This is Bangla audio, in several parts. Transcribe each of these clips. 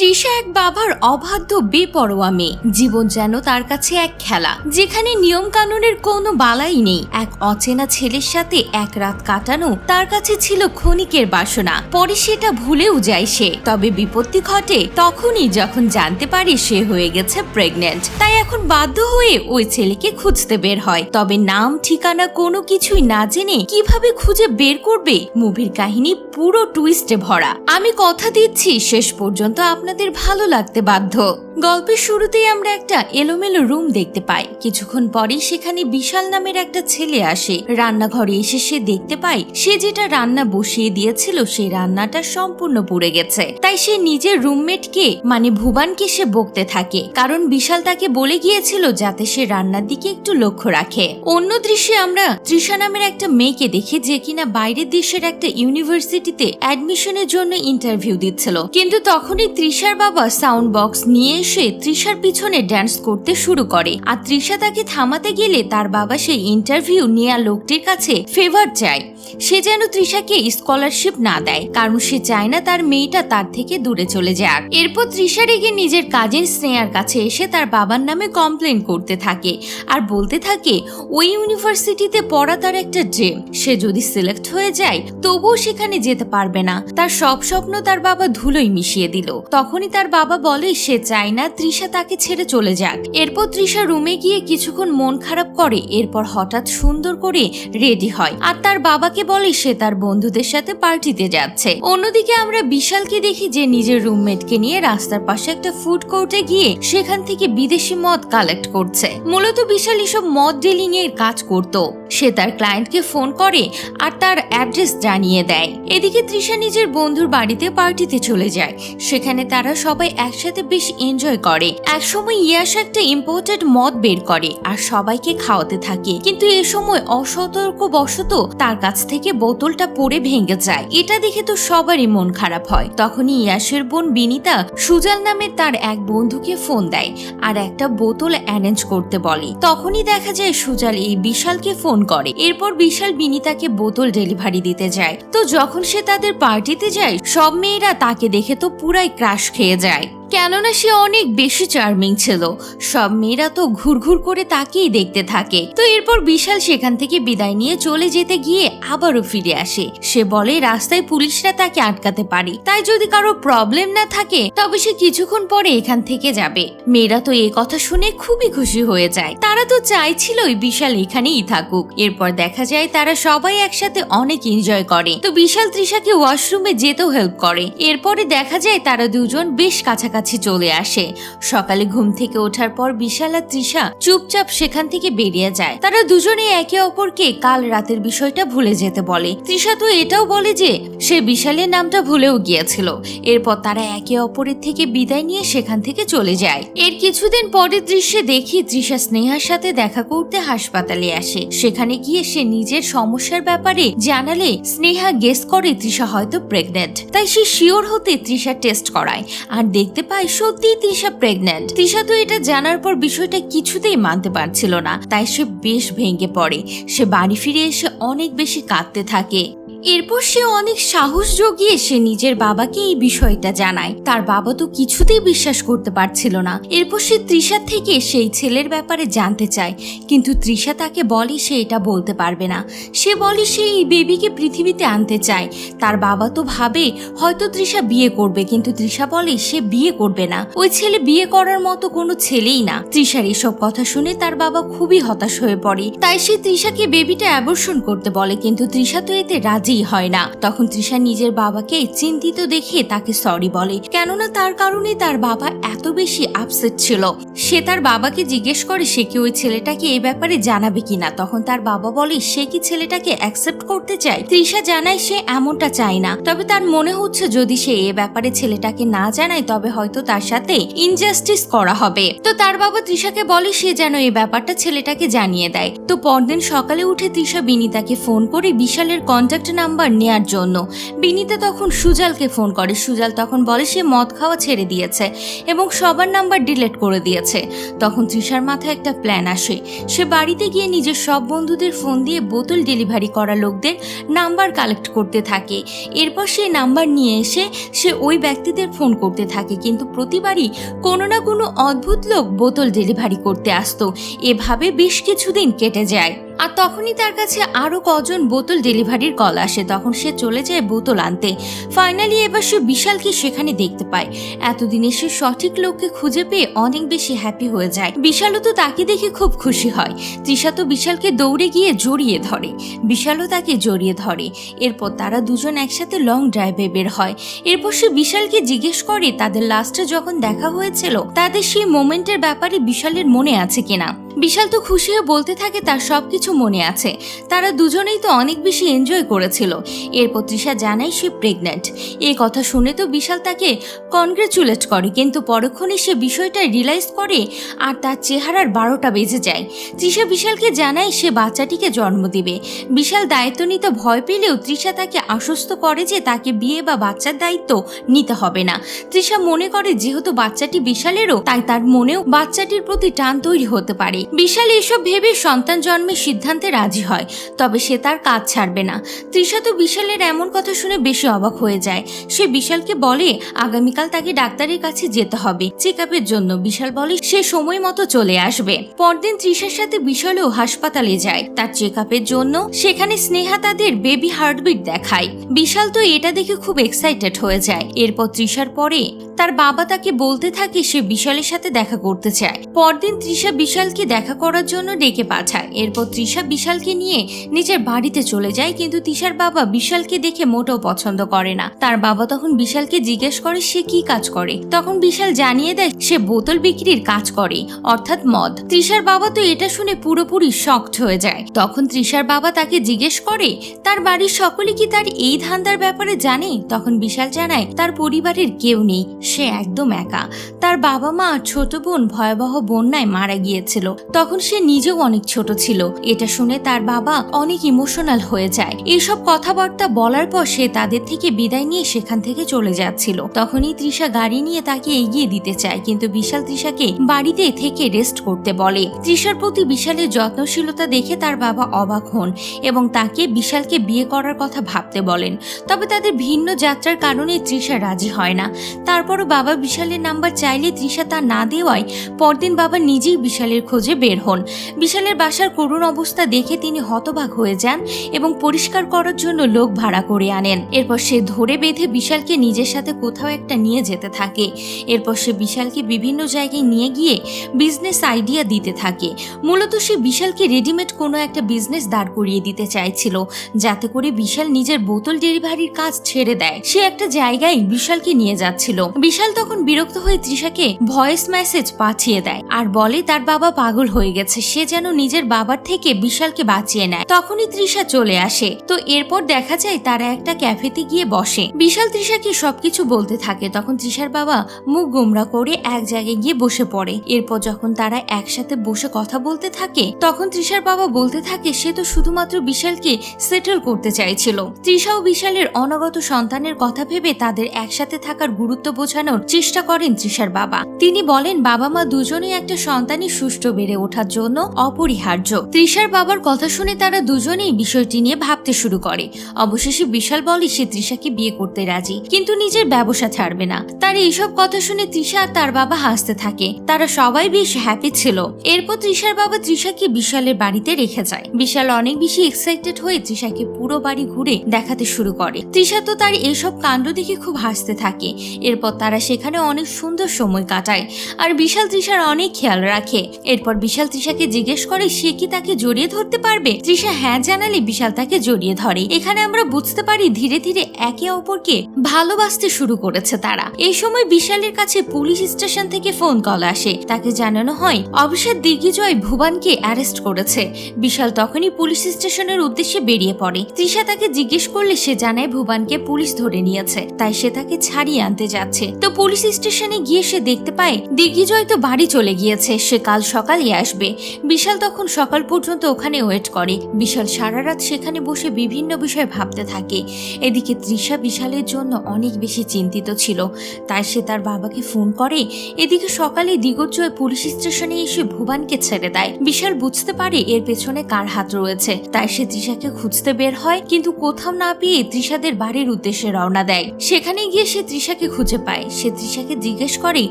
তৃষা এক বাবার অবাধ্য বেপরোয়া মেয়ে। জীবন যেন তার কাছে এক খেলা, যেখানে নিয়ম কানুনের কোনো বালাই নেই। এক অচেনা ছেলের সাথে এক রাত কাটানো তার কাছে ছিল ক্ষণিকের বাসনা। পরে সেটা ভুলেও যায় সে। তবে বিপত্তি ঘটে তখনই যখন জানতে পারে সে হয়ে গেছে প্রেগনেন্ট তাই এখন বাধ্য হয়ে ওই ছেলেকে খুঁজতে বের হয়। তবে নাম, ঠিকানা কোনো কিছুই না জেনে কীভাবে খুঁজে বের করবে মুভির কাহিনী পুরো টুইস্টে ভরা। আমি কথা দিচ্ছি, শেষ পর্যন্ত আপনাদের ভালো লাগতে বাধ্য। গল্পের শুরুতেই আমরা একটা এলোমেলো রুম দেখতে পাই। কিছুক্ষণ পরেই সেখানে বিশাল নামের একটা ছেলে আসে। রান্নাঘরে এসে সে দেখতে পায়, সে যেটা রান্না বসিয়ে দিয়েছিল, সেই রান্নাটা সম্পূর্ণ পুড়ে গেছে। তাই সে নিজের রুমমেটকে মানে ভুবানকে সে বকতে থাকে। কারণ বিশাল তাকে বলে গিয়েছিল যাতে সে রান্নার দিকে একটু লক্ষ্য রাখে। অন্য দৃশ্যে আমরা তৃষা নামের একটা মেয়েকে দেখি যে কিনা বাইরের দেশের একটা ইউনিভার্সিটিতে অ্যাডমিশনের জন্য ইন্টারভিউ দিচ্ছিল। কিন্তু তখনই তৃষার বাবা সাউন্ড বক্স নিয়ে এসে তৃষার পিছনে ড্যান্স করতে শুরু করে। আর তৃষা তাকে থামাতে গেলে তার বাবা সেই ইন্টারভিউ নেয়া লোকটির কাছে ফেভার চায়। সে যেন তৃষাকে স্কলারশিপ না দেয়, কারণ সে চায় না তার মেয়েটা তার থেকে দূরে চলে যাক। এরপর তৃষা রেগে নিজের কাজিন স্নেহার কাছে এসে তার বাবার নামে কমপ্লেন করতে থাকে। আর বলতে থাকে, ওই ইউনিভার্সিটিতে পড়া তার একটা ড্রিম সে যদি সিলেক্ট হয়ে যায়, তবুও সেখানে যেতে পারবে না। তার সব স্বপ্ন তার বাবা ধুলোই মিশিয়ে দিল। তখনই তার বাবা বলে, সে চায় না তৃষা তাকে ছেড়ে চলে যাক। এরপর তৃষা রুমে গিয়ে কিছুক্ষণ মন খারাপ করে, এরপর হঠাৎ সুন্দর করে রেডি হয়। আর তার বাবাকে বলে, সে তার বন্ধুদের সাথে পার্টিতে যাচ্ছে। অন্যদিকে আমরা বিশালকে দেখি যে নিজের রুমমেটকে নিয়ে রাস্তার পাশে একটা ফুড কোর্টে গিয়ে সেখান থেকে বিদেশি মদ কালেক্ট করছে। মূলত বিশাল এসব মদ ডিলিং এর কাজ করত। সে তার ক্লায়েন্টকে ফোন করে আর তার অ্যাড্রেস জানিয়ে দেয়। এদিকে তৃষা নিজের বন্ধুর বাড়িতে পার্টিতে চলে যায়। সেখানে তারা সবাই একসাথে বেশ এনজয় করে। একসময় ইয়াস একটা ইম্পোর্টেড মদ বের করে আর সবাইকে খাওয়াতে থাকে। কিন্তু এ সময় অসতর্ক বশত তার কাছ থেকে বোতলটা পড়ে ভেঙে যায়। এটা দেখে তো সবারই মন খারাপ হয়। তখনই ইয়াসের বোন বিনিতা সুজাল নামে তার এক বন্ধুকে ফোন দেয় আর একটা বোতল অ্যারেঞ্জ করতে বলে। তখনই দেখা যায় সুজাল এই বিশালকে ফোন করে। এরপর বিশাল বিনিতাকে বোতল ডেলিভারি দিতে যায়। তো যখন সে তাদের পার্টিতে যায়, সব মেয়েরা তাকে দেখে তো পুরাই ক্রাশ খেয়ে যায়। কেননা সে অনেক বেশি চার্মিং ছিল। সব মেয়েরা তো ঘুরঘুর করে তাকেই দেখতে থাকে। তো এরপর বিশাল সেখান থেকে বিদায় নিয়ে চলে যেতে গিয়ে আবারও ফিরে আসে। সে বলে, রাস্তায় পুলিশরা তাকে আটকাতে পারে। তাই যদি কারও প্রবলেম না থাকে, তবে সে কিছুক্ষণ পরে এখান থেকে যাবে। মেয়েরা তো এই কথা শুনে খুবই খুশি হয়ে যায়। তারা তো চাইছিলই বিশাল এখানেই থাকুক। এরপর দেখা যায়, তারা সবাই একসাথে অনেক এনজয় করে। তো বিশাল তৃষাকে ওয়াশরুমে যেতেও হেল্প করে। এরপরে দেখা যায়, তারা দুজন বেশ কাছাকাছি চলে আসে। সকালে ঘুম থেকে ওঠার পর বিশাল আর তৃষা চুপচাপ সেখান থেকে বেরিয়ে যায়। তারা দুজনে একে অপরকে কাল রাতের বিষয়টা ভুলে যেতে বলে। তৃষা তো এটাও বলে যে, সে বিশালের নামটা ভুলেও গিয়েছিল। এরপর তারা একে অপরের থেকে বিদায় নিয়ে সেখান থেকে চলে যায়। এর কিছুদিন পরের দৃশ্যে দেখি তৃষা স্নেহার সাথে দেখা করতে হাসপাতালে আসে। সেখানে গিয়ে সে নিজের সমস্যার ব্যাপারে জানালে স্নেহা গেস করে তৃষা হয়তো প্রেগনেন্ট তাই সে শিওর হতে তৃষা টেস্ট করায়। আর দেখতে পায় সত্যিই তৃষা প্রেগন্যান্ট তৃষা তো এটা জানার পর বিষয়টা কিছুতেই মানতে পারছিল না, তাই সে বেশ ভেঙে পড়ে। সে বাড়ি ফিরে এসে অনেক বেশি কাঁদতে থাকে। এরপর সে অনেক সাহস জগিয়ে সে নিজের বাবাকে এই বিষয়টা জানায়। তার বাবা তো কিছুতেই বিশ্বাস করতে পারছিল না। এরপর সে তৃষার থেকে সেই ছেলের ব্যাপারে জানতে চায়। কিন্তু তৃষা তাকে বলে সে এটা বলতে পারবে না। সে বলে সে এই বেবিকে পৃথিবীতে আনতে চায়। তার বাবা তো ভাবে, হয়তো তৃষা বিয়ে করবে, কিন্তু তৃষা বলে সে বিয়ে করবে না। ওই ছেলে বিয়ে করার মতো কোনো ছেলেই না। তৃষার এসব কথা শুনে তার বাবা খুবই হতাশ হয়ে পড়ে। তাই সে তৃষাকে বেবিটা অ্যাবর্ষণ করতে বলে, কিন্তু তৃষা তো এতে রাজি হয় না। তখন তৃষা নিজের বাবাকে চিন্তিত দেখে তাকে সরি বলে। কেননা তার কারণে তার বাবা এত বেশি আপসেট ছিল। সে তার বাবাকে জিজ্ঞেস করে সে কি ওই ছেলেটাকে এই ব্যাপারে জানাবে কিনা। তখন তার বাবা বলে, সে কি ছেলেটাকে অ্যাকসেপ্ট করতে চায়? তৃষা জানায়, সে এমনটা চায় না। তবে তার মনে হচ্ছে, যদি সে এ ব্যাপারে ছেলেটাকে না জানায়, তবে হয়তো তার সাথে ইনজাস্টিস করা হবে। তো তার বাবা তৃষাকে বলে, সে যেন এই ব্যাপারটা ছেলেটাকে জানিয়ে দেয়। তো পরদিন সকালে উঠে তৃষা বিনিতাকে ফোন করে বিশালের কন্ট্যাক্ট নাম্বার নেয়ার জন্য। বিনিতা তখন সুজালকে ফোন করে। সুজাল তখন বলে, সে মদ খাওয়া ছেড়ে দিয়েছে এবং সবার নাম্বার ডিলিট করে দিয়েছে। তখন তৃষার মাথায় একটা প্ল্যান আসে। সে বাড়িতে গিয়ে নিজের সব বন্ধুদের ফোন দিয়ে বোতল ডেলিভারি করা লোকদের নাম্বার কালেক্ট করতে থাকে। এরপর সে নাম্বার নিয়ে এসে সে ওই ব্যক্তিদের ফোন করতে থাকে। কিন্তু প্রতিবারই কোনো না কোনো অদ্ভুত লোক বোতল ডেলিভারি করতে আসতো। এভাবে বেশ কিছুদিন কেটে যায়। আর তখনই তার কাছে আরও কজন বোতল ডেলিভারির কল আসে। তখন সে চলে যায় বোতল আনতে। ফাইনালি এবার সে বিশালকে সেখানে দেখতে পায়। এতদিনে সে সঠিক লোককে খুঁজে পেয়ে অনেক বেশি হ্যাপি হয়ে যায়। বিশালও তো তাকে দেখে খুব খুশি হয়। তৃষা তো বিশালকে দৌড়ে গিয়ে জড়িয়ে ধরে। বিশালও তাকে জড়িয়ে ধরে। এরপর তারা দুজন একসাথে লং ড্রাইভে বের হয়। এরপর সে বিশালকে জিজ্ঞেস করে, তাদের লাস্টে যখন দেখা হয়েছিল, তাদের সেই মোমেন্টের ব্যাপারে বিশালের মনে আছে কিনা? বিশাল তো খুশি হয়ে বলতে থাকে তার সব কিছু মনে আছে। তারা দুজনেই তো অনেক বেশি এনজয় করেছিল। এরপর তৃষা জানায় সে প্রেগন্যান্ট এই কথা শুনে তো বিশাল তাকে কনগ্রেচুলেট করে, কিন্তু পরক্ষণে সে বিষয়টা রিয়েলাইজ করে আর তার চেহারার বারোটা বেজে যায়। তৃষা বিশালকে জানায় সে বাচ্চাটিকে জন্ম দিবে। বিশাল দায়িত্ব নিতে ভয় পেলেও তৃষা তাকে আশ্বস্ত করে যে তাকে বিয়ে বা বাচ্চার দায়িত্ব নিতে হবে না। তৃষা মনে করে যেহেতু বাচ্চাটি বিশালেরও, তাই তার মনেও বাচ্চাটির প্রতি টান তৈরি হতে পারে। বিশাল এসব ভেবে সন্তান জন্মের সিদ্ধান্তে রাজি হয়, তবে সে তার কাজ ছাড়বে না। তৃষা তো বিশালের এমন কথা শুনে বেশি অবাক হয়ে যায়। সে বিশালকে বলে, আগামীকাল তাকে ডাক্তারের কাছে যেতে হবে। চেক জন্য। বিশাল বলে, সে সময় মতো চলে আসবে। পরদিন তৃষার সাথে বিশালও হাসপাতালে যায়। তার চেক জন্য সেখানে স্নেহা তাদের বেবি হার্টবিট দেখায়। বিশাল তো এটা দেখে খুব এক্সাইটেড হয়ে যায়। এরপর তৃষার পরে তার বাবা তাকে বলতে থাকে সে বিশালের সাথে দেখা করতে চায়। পরদিন তৃষা বিশালকে দেখা করার জন্য ডেকে পাঠায়। এরপর তৃষা বিশালকে নিয়ে নিজের বাড়িতে চলে যায়, কিন্তু তৃষার বাবা বিশালকে দেখে মোটেও পছন্দ করে না। তার বাবা তখন বিশালকে জিজ্ঞেস করে, সে কি কাজ করে? তখন বিশাল জানিয়ে দেয়, সে বোতল বিক্রির কাজ করে, অর্থাৎ মদ। তৃষার বাবা তো এটা শুনে পুরোপুরি শকড হয়ে যায়। তখন তৃষার বাবা তাকে জিজ্ঞেস করে, তার বাড়ির সকলে কি তার এই ধান্দার ব্যাপারে জানে? তখন বিশাল জানায়, তার পরিবারের কেউ নেই, সে একদম একা। তার বাবা মা ছোট বোন ভয়াবহ বন্যায় মারা গিয়েছিল। তখন সে নিজেও অনেক ছোট ছিল। এটা শুনে তার বাবা অনেক ইমোশনাল হয়ে যায়। এইসব কথাবার্তা বলার পর সে তাদের থেকে বিদায় নিয়ে সেখান থেকে চলে যাচ্ছিল। তখনই তৃষা গাড়ি নিয়ে তাকে এগিয়ে দিতে চায়, কিন্তু বিশাল তৃষাকে বাড়িতে থেকে রেস্ট করতে বলে। তৃষার প্রতি বিশালের যত্নশীলতা দেখে তার বাবা অবাক হন এবং তাকে বিশালকে বিয়ে করার কথা ভাবতে বলেন। তবে তাদের ভিন্ন যাত্রার কারণে তৃষা রাজি হয় না। তারপরও বাবা বিশালের নাম্বার চাইলে তৃষা তা না দেওয়ায় পরদিন বাবা নিজেই বিশালের খোঁজে বের হন। বিশালের বাসার করুণ অবস্থা দেখে তিনি হতবাক হয়ে যান এবং পরিষ্কার করার জন্য লোক ভাড়া করে আনেন। এরপর সে ধরে বেঁধে বিশালকে নিজের সাথে কোথাও একটা নিয়ে যেতে থাকে। এরপর সে বিশালকে বিভিন্ন জায়গায় নিয়ে গিয়ে বিজনেস আইডিয়া দিতে থাকে। মূলত সে বিশালকে রেডিমেড কোনো একটা বিজনেস দাঁড় করিয়ে দিতে চাইছিল, যাতে করে বিশাল নিজের বোতল ডেলিভারির কাজ ছেড়ে দেয়। সে একটা জায়গায় বিশালকে নিয়ে যাচ্ছিল। বিশাল তখন বিরক্ত হয়ে তৃষাকে ভয়েস মেসেজ পাঠিয়ে দেয় আর বলে, তার বাবা পাগল হয়ে গেছে, সে যেন নিজের বাবার থেকে বিশালকে বাঁচিয়ে নেয়। তখনই তৃষা চলে আসে। তো এরপর দেখা যায় তারা একটা ক্যাফেতে গিয়ে বসে। বিশাল তৃষাকে সবকিছু বলতে থাকে। তখন তৃষার বাবা মুখ গোমরা করে এক জায়গায় গিয়ে বসে পড়ে। এরপর যখন তারা একসাথে বসে কথা বলতে থাকে, তখন তৃষার বাবা বলতে থাকে, সে তো শুধুমাত্র বিশালকে সেটেল করতে চাইছিল। তৃষা ও বিশালের অনাগত সন্তানের কথা ভেবে তাদের একসাথে থাকার গুরুত্ব বোঝানোর চেষ্টা করেন তৃষার বাবা। তিনি বলেন বাবা মা দুজনেই একটা সন্তানই সুষ্ঠু বেড়ে ওঠার জন্য অপরিহার্য। তৃষার বাবার কথা শুনে তারা দুজনেই বিষয়টি নিয়ে ভাবতে শুরু করে। অবশেষে বিশাল বলে সে তৃষাকে বিয়ে করতে রাজি, কিন্তু নিজের ব্যবসা ছাড়বে না। তার এইসব কথা শুনে তৃষা আর তার বাবা হাসতে থাকে। তারা সবাই বেশ হ্যাপি ছিল। এরপর তৃষার বাবা তৃষাকে বিশালের বাড়িতে রেখে যায়। বিশাল অনেক বেশি এক্সাইটেড হয়ে তৃষাকে পুরো বাড়ি ঘুরে দেখাতে শুরু করে। তৃষা তো তার এইসব কাণ্ড দেখে খুব হাসতে থাকে। এরপর তারা সেখানে অনেক সুন্দর সময় কাটায়। আর বিশাল তৃষার অনেক খেয়াল রাখে। এরপর বিশাল তৃষাকে জিজ্ঞেস করে, সে কি তাকে জড়িয়ে ধরতে পারবে? তৃষা হ্যাঁ জানালে, বিশাল তাকে জড়িয়ে ধরে। এখানে আমরা বুঝতে পারি ধীরে ধীরে একে অপরকে ভালোবাসতে শুরু করেছে তারা। এই সময় বিশালের কাছে পুলিশ স্টেশন থেকে ফোন কল আসে। তাকে জানানো হয় অভিষেক দিগ্বিজয় ভুবানকে অ্যারেস্ট করেছে। বিশাল তখনই পুলিশ স্টেশনের উদ্দেশ্যে বেরিয়ে পড়ে। তৃষা তাকে জিজ্ঞেস করলে সে জানায় ভুবানকে পুলিশ ধরে নিয়েছে, তাই সে তাকে ছাড়িয়ে আনতে যাচ্ছে। তো পুলিশ স্টেশনে গিয়ে সে দেখতে পায় দিগ্বিজয় তো বাড়ি চলে গিয়েছে। সে কাল সকালে নিয়ে আসবে। বিশাল তখন সকাল পর্যন্ত ওখানে ওয়েট করে। বিশাল সারা রাত সেখানে বসে বিভিন্ন বিষয় ভাবতে থাকে। এদিকে তৃষা বিশালের জন্য অনেক বেশি চিন্তিত ছিল। তাই সে তার বাবাকে ফোন করে। এদিকে সকালে দিগজ্জয় পুলিশ স্টেশনে এসে ভুবানকে ছেড়ে দেয়। বিশাল বুঝতে পারে এর পেছনে কার হাত রয়েছে। তাই সে তৃষাকে খুঁজতে বের হয়, কিন্তু কোথাও না পেয়ে তৃষাদের বাড়ির উদ্দেশ্যে রওনা দেয়। সেখানে গিয়ে সে তৃষাকে খুঁজে পায়। সে তৃষাকে জিজ্ঞেস করে,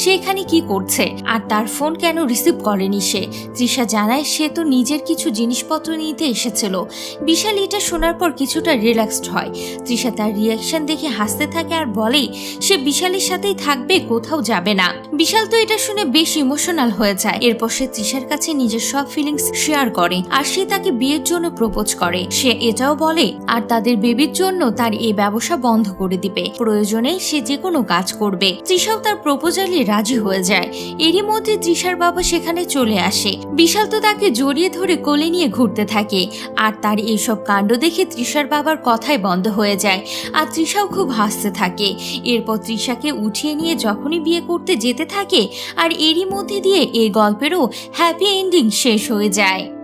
সে এখানে কি করছে? আর তার ফোন কেন রিসিভ করেনি সে। তৃষা জানায়, সে তো নিজের কিছু জিনিসপত্র নিতে এসেছিল। বিশাল এটা শোনার পর কিছুটা রিল্যাক্সড হয়। তৃষা তার রিয়াকশন দেখে হাসতে থাকে আর বলে, সে বিশালের সাথেই থাকবে, কোথাও যাবে না। বিশাল তো এটা শুনে বেশ ইমোশনাল হয়ে যায়। এরপর সে তৃষার কাছে নিজের সব ফিলিংস শেয়ার করে আর সে তাকে বিয়ের জন্য প্রপোজ করে। সে এটাও বলে, আর তাদের বেবির জন্য তার এই ব্যবসা বন্ধ করে দিবে। প্রয়োজনে সে যে কোনো কাজ করবে। তৃষাও তার প্রপোজালে রাজি হয়ে যায়। এরই মধ্যে তৃষার বাবা সেখানে চলে আসে। বিশাল তো তাকে জড়িয়ে ধরে কোলে নিয়ে ঘুরতে থাকে। আর তার এইসব কাণ্ড দেখে তৃষার বাবার কথাই বন্ধ হয়ে যায়। আর তৃষাও খুব হাসতে থাকে। এরপর তৃষাকে উঠিয়ে নিয়ে যখনই বিয়ে করতে যেতে থাকে, আর এরই মধ্যে দিয়ে এই গল্পেরও হ্যাপি এন্ডিং শেষ হয়ে যায়।